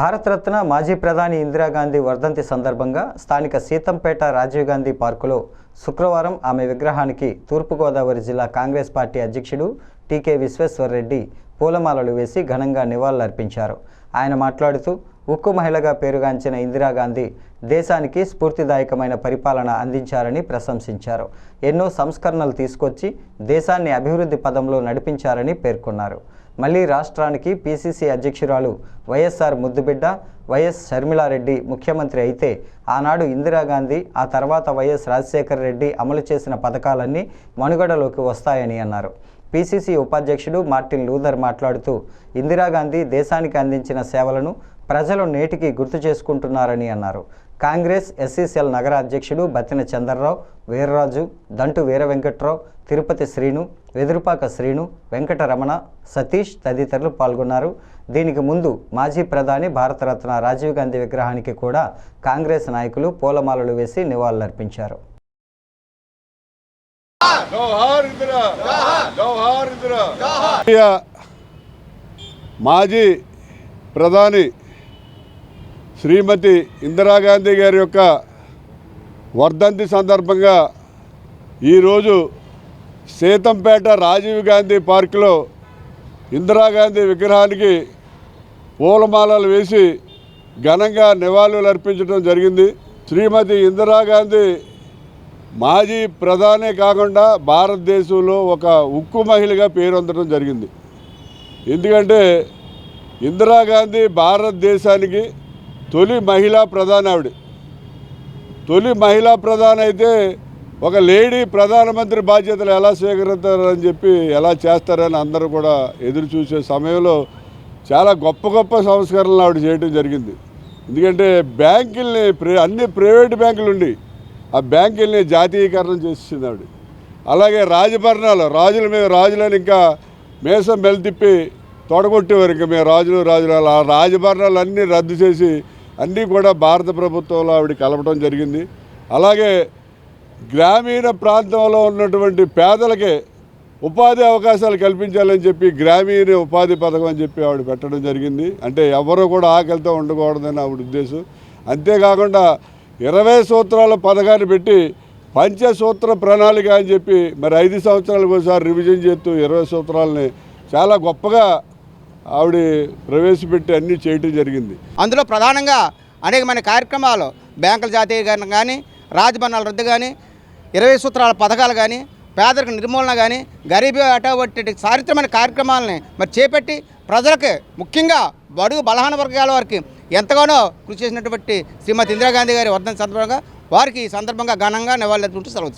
భారతరత్న మాజీ ప్రధాని ఇందిరాగాంధీ వర్ధంతి సందర్భంగా స్థానిక సీతంపేట రాజీవ్ గాంధీ పార్కులో శుక్రవారం ఆమె విగ్రహానికి తూర్పుగోదావరి జిల్లా కాంగ్రెస్ పార్టీ అధ్యక్షుడు టీకే విశ్వేశ్వర్రెడ్డి పూలమాలలు వేసి ఘనంగా నివాళులర్పించారు. ఆయన మాట్లాడుతూ ఉక్కు మహిళగా పేరుగాంచిన ఇందిరాగాంధీ దేశానికి స్ఫూర్తిదాయకమైన పరిపాలన అందించారని ప్రశంసించారు. ఎన్నో సంస్కరణలు తీసుకొచ్చి దేశాన్ని అభివృద్ధి పదంలో నడిపించారని పేర్కొన్నారు. మళ్ళీ రాష్ట్రానికి పీసీసీ అధ్యక్షురాలు వైఎస్ఆర్ ముద్దుబిడ్డ వైఎస్ షర్మిలారెడ్డి ముఖ్యమంత్రి అయితే ఆనాడు ఇందిరాగాంధీ ఆ తర్వాత వైఎస్ రాజశేఖర రెడ్డి అమలు చేసిన పథకాలన్నీ మనుగడలోకి వస్తాయని అన్నారు. పీసీసీ ఉపాధ్యక్షుడు మార్టిన్ లూథర్ మాట్లాడుతూ ఇందిరాగాంధీ దేశానికి అందించిన సేవలను ప్రజలు నేటికి గుర్తు చేసుకుంటున్నారని అన్నారు. కాంగ్రెస్ ఎస్సీసీఎల్ నగర అధ్యక్షుడు బత్తిన చంద్రరావు వీర్రాజు దంటు వీర వెంకట్రావు తిరుపతి శ్రీను వెదురుపాక శ్రీను వెంకటరమణ సతీష్ తదితరులు పాల్గొన్నారు. దీనికి ముందు మాజీ ప్రధాని భారతరత్న రాజీవ్ గాంధీ విగ్రహానికి కూడా కాంగ్రెస్ నాయకులు పూలమాలలు వేసి నివాళులర్పించారు. మాజీ ప్రధాని శ్రీమతి ఇందిరాగాంధీ గారి యొక్క వర్ధంతి సందర్భంగా ఈరోజు సీతంపేట రాజీవ్ గాంధీ పార్కులో ఇందిరాగాంధీ విగ్రహానికి పూలమాలలు వేసి ఘనంగా నివాళులు అర్పించడం జరిగింది. శ్రీమతి ఇందిరాగాంధీ మాజీ ప్రధానే కాకుండా భారతదేశంలో ఒక ఉక్కు మహిళగా పేరొందడం జరిగింది. ఎందుకంటే ఇందిరాగాంధీ భారతదేశానికి తొలి మహిళా ప్రధాని ఆవిడ. తొలి మహిళా ప్రధాని అయితే ఒక లేడీ ప్రధానమంత్రి బాధ్యతలు ఎలా స్వీకరిస్తారని చెప్పి ఎలా చేస్తారని అందరూ కూడా ఎదురు చూసే సమయంలో చాలా గొప్ప గొప్ప సంస్కరణలు ఆవిడ చేయడం జరిగింది. ఎందుకంటే బ్యాంకుల్ని అన్ని ప్రైవేట్ బ్యాంకులు ఉండి ఆ బ్యాంకుల్ని జాతీయకరణం చేసింది ఆవిడ. అలాగే రాజభరణాలు రాజులు మేము రాజులని ఇంకా మేసం మెలితిప్పి తొడగొట్టేవారు. ఇంకా మేము రాజులు రాజులు ఆ రాజభరణాలు అన్నీ రద్దు చేసి అన్నీ కూడా భారత ప్రభుత్వంలో ఆవిడ కలపడం జరిగింది. అలాగే గ్రామీణ ప్రాంతంలో ఉన్నటువంటి పేదలకే ఉపాధి అవకాశాలు కల్పించాలని చెప్పి గ్రామీణ ఉపాధి పథకం అని చెప్పి ఆవిడ పెట్టడం జరిగింది. అంటే ఎవరు కూడా ఆకలితో ఉండకూడదని ఆవిడ ఉద్దేశం. అంతేకాకుండా ఇరవై సూత్రాల పథకాన్ని పెట్టి పంచసూత్ర ప్రణాళిక అని చెప్పి మరి ఐదు సంవత్సరాలకు ఒకసారి రివిజన్ చేస్తూ ఇరవై సూత్రాలని చాలా గొప్పగా ఆవిడ ప్రవేశపెట్టి అన్నీ చేయటం జరిగింది. అందులో ప్రధానంగా అనేకమైన కార్యక్రమాలు బ్యాంకుల జాతీయకరణ కానీ రాజభరణాల రద్దు కానీ ఇరవై సూత్రాల పథకాలు కానీ పేదరిక నిర్మూలన కానీ గరీబీ అటువంటి చారిత్రమైన కార్యక్రమాలని మరి చేపట్టి ప్రజలకు ముఖ్యంగా బడుగు బలహీన వర్గాల వారికి ఎంతగానో కృషి చేసినటువంటి శ్రీమతి ఇందిరాగాంధీ గారి వర్ధన సందర్భంగా వారికి ఈ సందర్భంగా ఘనంగా నివాళులర్పించు సెలవు